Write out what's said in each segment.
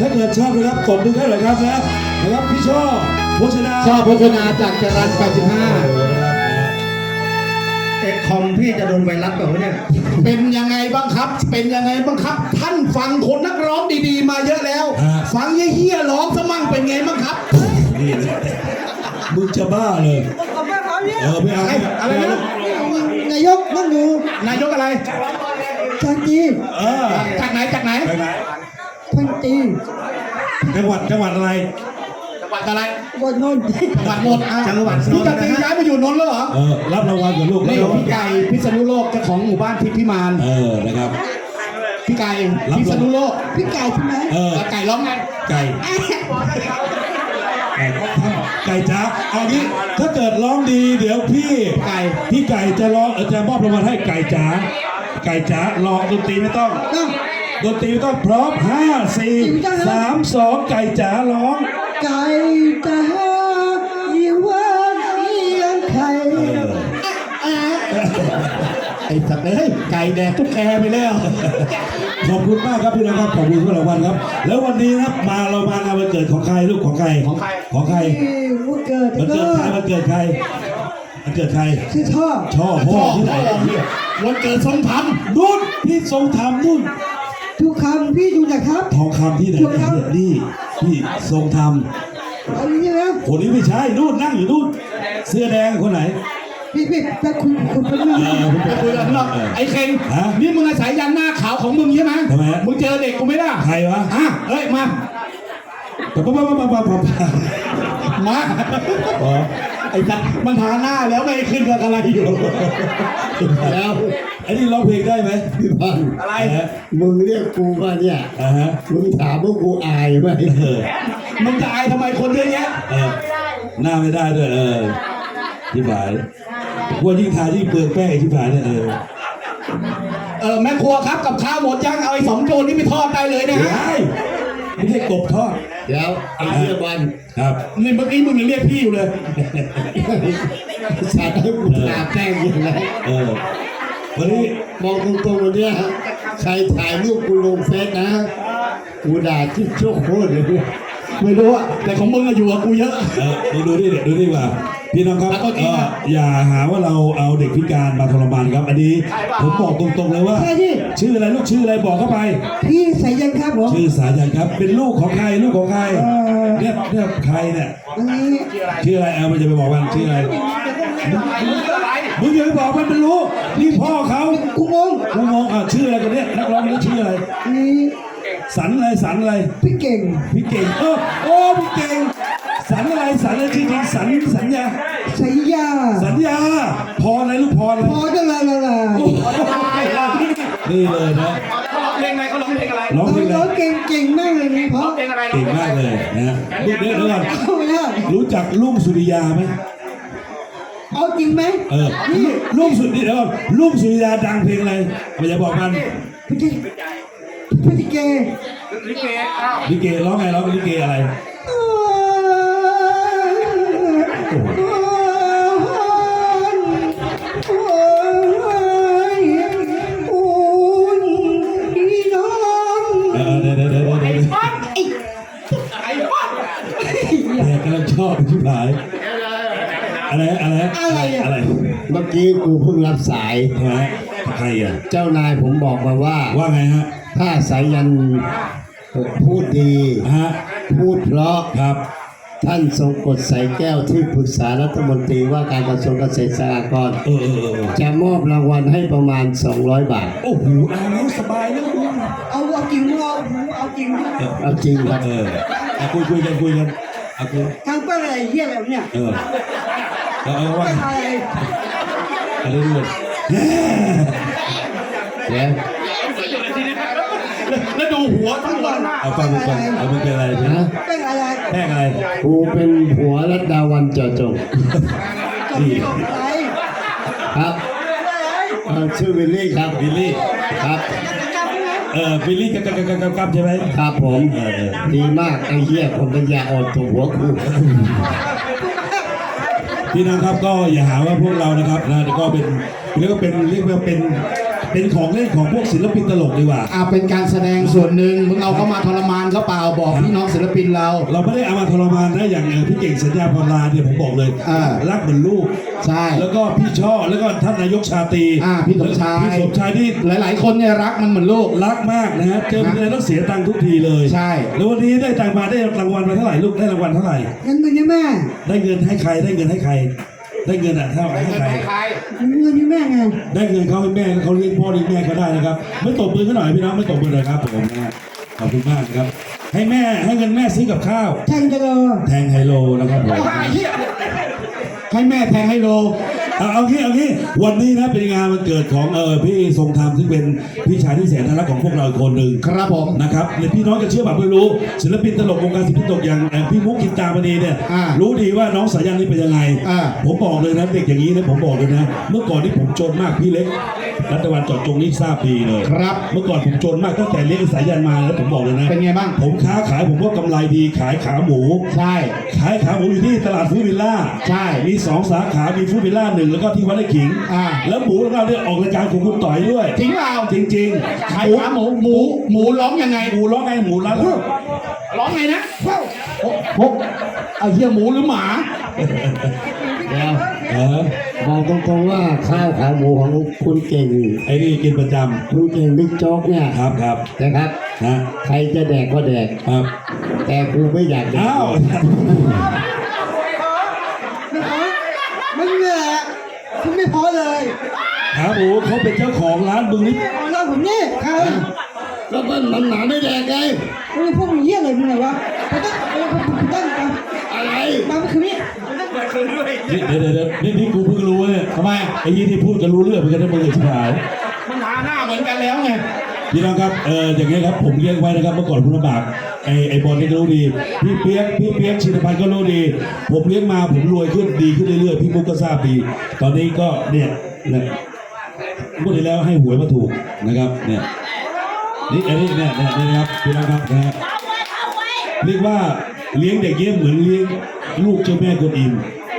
ถ้าเกิดชอบนะครับกดดูได้เลยครับนะ นะครับพี่ชอบโภชนาชอบโฆษณาจากจรันโอ้โหนะครับ85เอ็กคอมพี่จะโดนไวรัสแบบเนี่ยเป็นยังไงบ้างครับ เป็นยังไงบ้างครับ ท่านฟังคนนักร้องดีๆ มาเยอะแล้วฟังเฮี้ยๆร้องสมั่งเป็นไงบ้างครับ นี่นะมึงจะบ้าเลยเออไม่เอาไม่เอาอะไรนะ นายกนั่งอยู่นายกอะไร จันจีเออจากไหนจากไหน ไปไหนพันตีจังหวัดจังหวัดอะไรจังห วัดอะไรบนโนนจังหวัดนนท์อะจังหวัดนนท์จะย้ายมาอยู่นนท์แล้วเหรอเออรับรางวัลกับลูกรับนี่รางวัลพี่ไก่พิษณุโลกเจ้าของหมู่บ้านทิพย์พิมานเออนะครับพี่ไก่รับพิษณุโลกพี่ไก่ใช่ไหมเออแล้วไก่ร้องไงไก่ไก่ไก่จ้าเอางี้ถ้าเกิดร้องดีเดี๋ยวพี่ไก่พี่ไก่จะร้องเอ่อจะมอบรางวัลให้ไก่จ๋าไก่จ๋าร้องดนตรีไม่ต้องต้องดนตรีไม่ต้องพร้อมห้าสี่สามสองไก่จ๋าร้อง ไก่ตาอีวันเอียงไข่เออไอ้สัตว์เอ้ยไก่แดกตุ๊กแกไปแล้ว ขอบคุณมากครับพี่น้องครับขอบคุณทุกรางวัลครับ แล้ววันนี้นะครับมาเรามางานวันเกิดของใครลูกของใครของใครของใครที่วันเกิดมันก็เกิดใครมันเกิดใครมันเกิดใครชื่อชอบชอบพ่อที่ไหนวันเกิดทรงธรรมนู่นพี่ทรงธรรมนู่นทุกคำพี่ดูนะครับทองคำที่ไหนถูกครับเนี่ยนี่ พี่ทรงธรรมเอาอย่างนี้นะคนนี้ไม่ใช่นู่นนั่งอยู่นู่นเสื้อแดงคนไหนพี่พี่ไปคุยคุยกันเรื่องเออผมไปคุยกันข้างนอกไอ้เข่งฮะนี่มึงอาศัยยันหน้าขาวของมึงใช่ไหมทำไมฮะมึงเจอเด็กกูไม่ได้ใครวะอะเอ้ยมาปั๊บปั๊บปั๊บปั๊บปั๊บปั๊บมาอ๋อไอ้สัตว์มันทาหน้าแล้วไม่ให้ขึ้นกับอะไรอยู่แล้ว ไอ้นี่ร้องเพลงได้ไหมพี่พันธุ์อะไร ฮะมึงเรียกกูมาเนี่ย อ่าฮะมึงถามว่ากูอายไหมเออมึงจะอายทำไมคนเยอะแยะเออหน้าไม่ได้ด้วยเออที่ผายว่ายิ่งทายิ่งเปลืองแป้งไอ้ที่ผายเนี่ยเออเออแม่ครัวครับกับข้าวหมดยังเอาไอ้สองโจรนี่ไปทอดได้เลยนะฮะไม่ไม่ใช่กบทอดเดี๋ยวไอ้เหี้ยบันครับ นี่เมื่อกี้มึงยังเรียกพี่อยู่เลย สัตว์ให้กูทาแป้งยังไงเออ วันนี้มองตรงๆวันเนี้ยใครถ่ายรูปกูลงเฟซนะกูด่าที่โชคโคตรเลยไม่รู้อะแต่ของมึงอะอยู่กับกูเยอะ เออดูดูดิเดี๋ยวดูดิว่าพี่น้องครับแล้วก็จริงเอ่ออะอย่าหาว่าเราเอาเด็กพิการมาทรมานครับ อันนี้ ผมบอกตรงๆเลยว่า ใช่ที่ชื่ออะไรลูกชื่ออะไรบอกเข้าไป พี่ใส่ยังครับผม ชื่อสายันครับ เป็นลูกของใครลูกของใครเนี่ยเนี่ยใครเนี่ยอันนี้ชื่ออะไรเอามันจะไปบอกมันชื่ออะไรมึงชื่ออะไร มึงอย่าไปบอกมันเป็นรู้นี่พ่อเขากูงงกูงงอะชื่ออะไรกันเนี่ยนักร้องนี่ชื่ออะไรอันนี้สันอะไรสันอะไรพี่เก่งพี่เก่งเออโอ้พี่เก่งสันอะไรสันอะไรจริงๆสันสัญญาใส่ยาสัญญา พออะไรลูกพออะไรพอจะละละละนี่เลยนะเพลงอะไรเขาร้องเพลงอะไรร้องเพลงร้อะองไรเก่งเก่งมากเลยนี่เพราะเพลงอะไรเก่งมากเลยนะเดี๋ยวเดี๋ยวเดี๋ยวก่อนเอาแล้วรู้จักลุงสุริยาไหม เอาจริงไหมเออลุงสุริยาเดี๋ยวก่อนลุงสุริยาดังเพลงอะไรมันจะบอกกันพี่เก่งพี่เก่งลิเกอ้าวลิเกร้องไงร้องลิเกอะไรเออเดี๋ยวเดี๋ยวเดี๋ยวเดี๋ยวเดี๋ยวไอ้บ้าแกกำลังชอบชิบหาย อะไรอะไรอะไรอะอะไรเมื่อกี้กูเพิ่งรับสายทำไมใครอะเจ้านายผมบอกมาว่า ว่าไงฮะถ้าสายันพูดดี ฮะพูดเพราะครับท่านทรงกฎใสแก้วที่ปรึกษารัฐมนตรีว่าการกระทรวงเกษตรสหกรณ์เออเออเออจะมอบรางวัลให้ประมาณ 200 บาท โอ้โหอ่านแล้วสบายแล้วเอาเอาจริงเอาเอาจริงเอาจริงครับเออเอาคุยคุยกันคุยกันเอาคุยทางเป็นอะไรเฮียแบบเนี้ยเออ เอาเอาว่าเป็นอะไรอะไรด้วยเดี๋ยวแล้วดูหัวทั้งวันเอาฟังดูก่อนเอามันเป็นอะไรใช่ไหมนะเป็นอะไรแป้งอะไรกูเป็นผัวรัตดาวันเจอจงนี่อะไรครับเอ่อชื่อวิลลี่ครับบิลลี่ครับเออบิลลี่กับกับกับกับกับใช่ไหมครับผมเออเออดีมากไอ้เหี้ยคนปัญญาอ่อนตัวหัวกู พี่น้องครับก็อย่าหาว่าพวกเรานะครับนะก็เป็นเรียกว่าเป็นเรียกว่าเป็น เป็นของเล่นของพวกศิลปินตลกดีกว่า อ่าเป็นการแสดงส่วนหนึ่งมึงเอาเข้ามาทรมานเขาเปล่าบอกพี่น้องศิลปินเรา เราไม่ได้เอามาทรมานนะอย่างเอ่อพี่เก่งสัญญาพรลาเนี่ยผมบอกเลยอ่ารักเหมือนลูกใช่แล้วก็พี่ช่อแล้วก็ท่านนายกชาตรีอ่าพี่สมชาย พี่สมชายที่หลาย ๆ คนเนี่ยรักมันเหมือนลูก รักมากนะฮะเจอทีไรต้องเสียตังค์ทุกทีเลยใช่ แล้ววันนี้ได้ตังค์มาได้รางวัลมาเท่าไหร่ลูกได้รางวัลเท่าไหร่ยังเงินยังแม่ได้เงินให้ใครได้เงินให้ใคร ได้เงินอะเท่าให้ใคร เงินยังแม่ไงได้เงินเขาให้แม่เขาเลี้ยงพ่อเลี้ยงแม่เขาได้นะครับ ไม่ตบมือกันหน่อยพี่น้องไม่ตบมือเลยครับผมนะฮะขอบคุณมากนะครับ ให้แม่ให้เงินแม่ซื้อกับข้าว แทงจะรอแทงไฮโลนะครับผม ให้แม่แทงให้โล เอาเอางี้เอางี้วันนี้นะเป็นงานวันเกิดของเออพี่ทรงธรรมซึ่งเป็นพี่ชายที่แสนน่ารักของพวกเราอีกคนหนึ่งครับผม นะครับเนี่ยพี่น้องจะเชื่อแบบไม่รู้ ศิลปินตลกวงการศิลปินตลกอย่างเอ่อพี่มุกกินตามณีเนี่ยอ่ารู้ดีว่าน้องสายันนี่เป็นยังไง อ่า ผมบอกเลยนะเด็กอย่างนี้นะผมบอกเลยนะ เมื่อก่อนที่ผมจนมากพี่เล็กรัตวันจอดจงนี่ทราบดีเลย ครับ เมื่อก่อนผมจนมากตั้งแต่เลี้ยงสายันมาแล้วผมบอกเลยนะ เป็นไงบ้าง ผมค้าขายผมก็กำไรดีขายขาหมู ใช่ ขายขาหมูอยู่ที่ตลาดฟู้ดวิลล่าใช่ มีสองสาขา มีฟู้ดวิลล่าหนึ่งแล้วก็ที่วัดไร่ขิง อ่า แล้วหมูของเราเนี่ยออกรายการของคุณต่อยด้วยจริงเปล่าจริงขายขาหมูหมูหมูร้องยังไง หมูร้องไงหมูร้านร้องไงนะโอ้โหเอาเหี้ยหมูหรือหมาเเดี๋ยวเออบอกตรงๆว่าข้าวขาหมูของคุณเก่งไอ้นี่กินประจคุณเก่งบิ๊กโจ๊กเนี่ยำครับครับนะครับนะใครจะแดกก็แดกครับ แต่กูไม่อยากแดกอ้าว ไม่พอมันเหนื่อยอะคุณไม่พอเลย ครับโอ้เขาเป็นเจ้าของ ร้านมึงนี่เอาเราผมนี่ใครก็มันมันหนาไม่แดกไงมึงพวกมึงเยี่ยอะไรมึงไงวะไปตั้งไปตั้งไปตั้งอะไรมาเมื่อคืนนี้นี่เดี๋ยวเดี๋ยวเดี๋ยวนี่นี่กูเพิ่งรู้เนี่ยทำไมไอ้ยี่ที่พูดกันรู้เรื่องเหมือนกันนะมึงไอ้ชิบหายมันหาหน้าเหมือนกันแล้วไงพี่น้องครับ เอออย่างเงี้ครับ ผมเลี้ยงไว้นะครับ เมื่อก่อนผมลำบาก ไอ้ไอ้บอลนี่ก็รู้ดี พี่เปียก พี่เปียกชินพันธ์ก็รู้ดี ผมเลี้ยงมา ผมรวยขึ้นดีขึ้นเรื่อยๆ พี่มุกก็ทราบดี ตอนนี้ก็เนี่ย นะงวดที่แล้วให้หวยมาถูกนะครับเนี่ยนี่อันนี้เนี่ยเนี่ยนี่นะครับพี่น้องครับนะฮะเรียกว่าเลี้ยงเด็กเยี่ยมเหมือนเลี้ยงลูกเจ้าแม่กวนอิม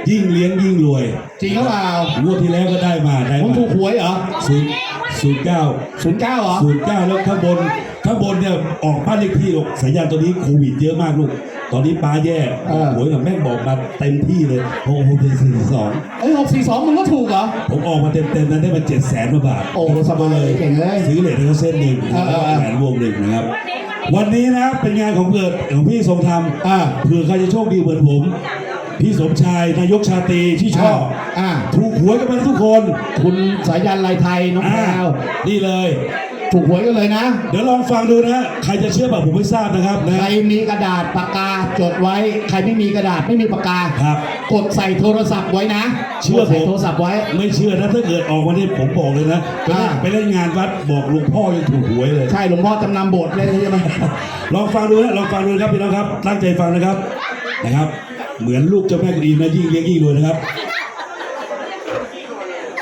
ยิ่งเลี้ยงยิ่งรวยจริงหรือเปล่างวดที่แล้วก็ได้มาได้ผมมาถูกหวยเหรอศูนย์ศูนย์เก้าศูนย์เก้าเหรอศูนย์เก้าแล้วข้างบนข้างบนเนี่ยออกบ้านเลขที่ลูกสัญญาณตัวนี้โควิดเยอะมากลูก ตอนนี้ป้าแย่เออ หวยกับแม่งบอกมาเต็มที่เลยโอ้โหเป็นสี่สองเอ้ยหกสี่สองมึงก็ถูกเหรอ ผมออกมาเต็มเต็มๆนั้นได้มาเจ็ดแสนกว่าบาทโอ้โหสบายเลยเก่งเลยซื้อเหรียญให้เขาเส้นหนึ่งเออเออเออ แหวนวงหนึ่งนะครับ วันนี้นะเป็นงานของเกิดของพี่ทรงธรรมอ่าเผื่อใครจะโชคดีเหมือนผม พี่สมชายนายกชาตรีที่ชอบอ่าถูกหวยกันมาทุกคน คุณสายันลายไทยน้องแพอ่ารวนี่เลย ถูกหวยกันเลยนะ เดี๋ยวลองฟังดูนะใครจะเชื่อแบบผมไม่ทราบนะครับนะ ใครมีกระดาษปากกาจดไว้ ใครไม่มีกระดาษไม่มีปากกา ครับกดใส่โทรศัพท์ไว้นะเชื่อกดใส่ผมโทรศัพท์ไว้ ไม่เชื่อนะถ้าเกิดออกมาเนี่ยผมบอกเลยนะไปเล่นอ่า ไปเล่นงานวัดบอกหลวงพ่อยังถูกหวยเลย ใช่หลวงพ่อจำนำโบสถ์เลยใช่ไหมลองฟังดูนะลองฟังดูนะครับพี่น้องครับตั้งใจฟังนะครับนะครับ เหมือนลูกเจ้าแม่กวนอิมนะยิ่งเลี้ยงยิ่งรวยนะครับ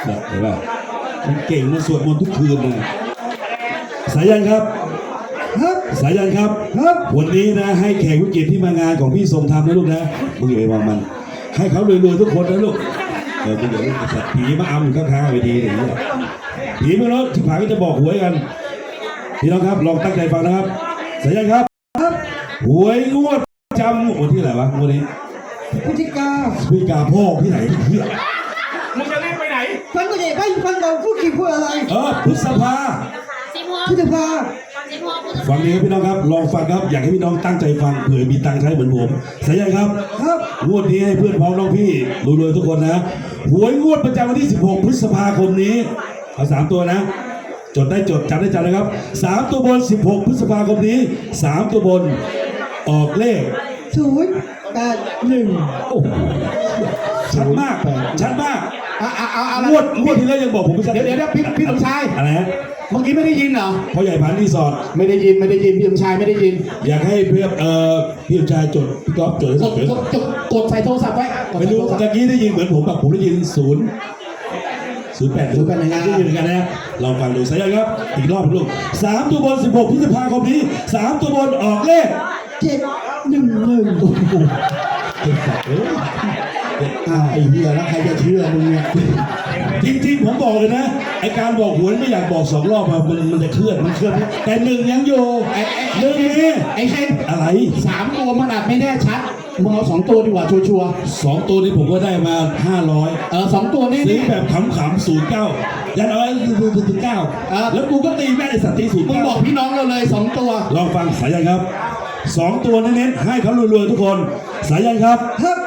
เนี่ยเห็นป่ะมันเก่งมันสวดมนต์ทุกคืนเลย สายันครับ ครับสายันครับ ครับ วันนี้นะให้แขกวิกฤตที่มางานของพี่ทรงธรรมนะลูกนะมึงอย่าไปวางมัน ให้เขารวยๆทุกคนนะลูกเออมึงอย่าไปสัตว์ผีมาอำอยู่ข้างๆเวทีอย่างนี้ยผีไม่รู้ที่ผาก็จะบอกหวยกันพี่น้องครับลองตั้งใจฟังนะครับสายันครับครับหวยงวดประจำวันที่ไหนวะงวดนี้พฤศจิกาพี่กาพ่อที่ไหนเพื่อฟังก็ใหญ่ไปฟังเราพูดกี่พูดอะไร เออพฤษภาสิบหก พฤษภาสิบหกพฤษภาฟังนี้ครับพี่น้องครับ ลองฟังครับ อยากให้พี่น้องตั้งใจฟังเผื่อมีตังค์ใช้เหมือนผมสายันครับ ครับงวดนี้ให้เพื่อนพ้องน้องพี่รวยๆทุกคนนะหวยงวดประจำวันที่ 16 พฤษภาคมนี้เอาสามตัวนะ จดได้จดจำได้จำนะครับสามตัวบน 16 พฤษภาคมนี้สามตัวบนออกเลขศูนย์แปดหนึ่งโอ้โหชัดมากชัดมากอะอะ เอาเอางวดงวดที่แล้วยังบอกผมไม่ชัดเดี๋ยวเดี๋ยวเดี๋ยวพี่พี่สมชายอะไรฮะเมื่อกี้ไม่ได้ยินเหรอพ่อใหญ่พันธุ์รีสอร์ทไม่ได้ยินไม่ได้ยินพี่สมชายไม่ได้ยิน อยากให้เพื่อนเอ่อพี่ชายจดพี่ก๊อฟจดให้กสดดเลยกดกดกดใส่โทรศัพท์ไว้กดไม่ใส่รู้โทรศัพท์ ตะกี้ได้ยินเหมือนผมแบบผมได้ยินศูนย์ศูนย์แปดศูนย์แปดได้ยินเหมือนกันนะลองฟังดูสัญญาณครับ อีกรอบลูกสามตัวบนสิบหกพฤษภาคมนี้สามตัวบนออกเลขเจ็ดหนึ่งหนึ่งโอ้โหเจ็บสัตว์เอ้ย อ้าวไอ้เหี้ยแล้วใครจะเชื่อมึงเนี่ยจริงๆผมบอกเลยนะไอการบอกหวยไม่อยากบอกสองรอบอะมันมันจะเคลื่อนมันเคลื่อนแต่หนึ่งยังอยู่ไอ้ไอ้หนึ่งนี่ไอ้เช่นอะไรสามตัวมันอาจไม่แน่ชัดมึงเอาสองตัวดีกว่าชัวร์สองตัวนี้ผมก็ได้มาห้าร้อยๆเออสองตัวนี้ซื้อนี่แบบขำๆศูนย์เก้ายันเอาไว้ศูนย์เก้าเออแล้วกูก็ตีแม่ไอสัตว์ตีศูนย์มึงเก้าบอกพี่น้องเราเลยสองตัวลองฟังสายันครับสองตัวเน้นๆให้เขารวยๆทุกคน สายันครับครับ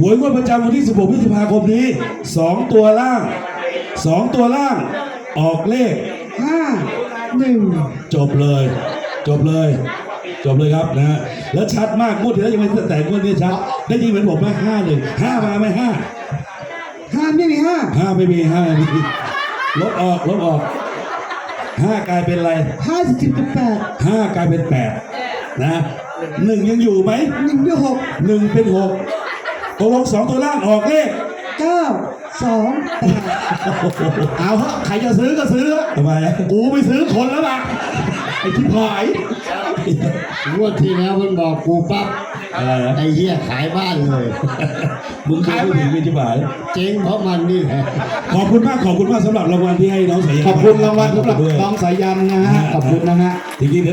หวยงวดประจำวันที่ 16พฤษภาคมนี้สองตัวล่างสองตัวล่าง ออกเลข ห้าหนึ่งจบเลย จบเลย จบเลยครับนะฮะแล้วชัดมากงวดที่แล้วยังไม่แต่งวดนี้ชัด ได้ยินเหมือนผมไหมห้าหนึ่งห้ามาไหมห้าห้าไม่มีห้าห้าไม่มีห้าไม่มีลบออกลบออกห้ากลายเป็นอะไรห้าสิบจุดแปดห้ากลายเป็นแปดนะหนึ่งยังอยู่ไหมหนึ่งด้วยหกหนึ่งเป็นหก ตกลงสองตัวล่างออกเลขเก้าสองแปดเอาเถอะใครจะซื้อก็ซื้อทำไมอะกูไปซื้อคนแล้วล่ะไอ้ที่หายงวดที่แล้วมันบอกกูปั๊บอะไรนะไอ้เหี้ยขายบ้านเลยมึงขายไม่ถึงมีจิบหายเจ๊งเพราะมันนี่แหละขอบคุณมากขอบคุณมากสำหรับรางวัลที่ให้น้องสายยันขอบคุณรางวัลสำหรับด้วยน้องสายันนะฮะขอบคุณนะฮะจริงๆเดี๋ยวเรา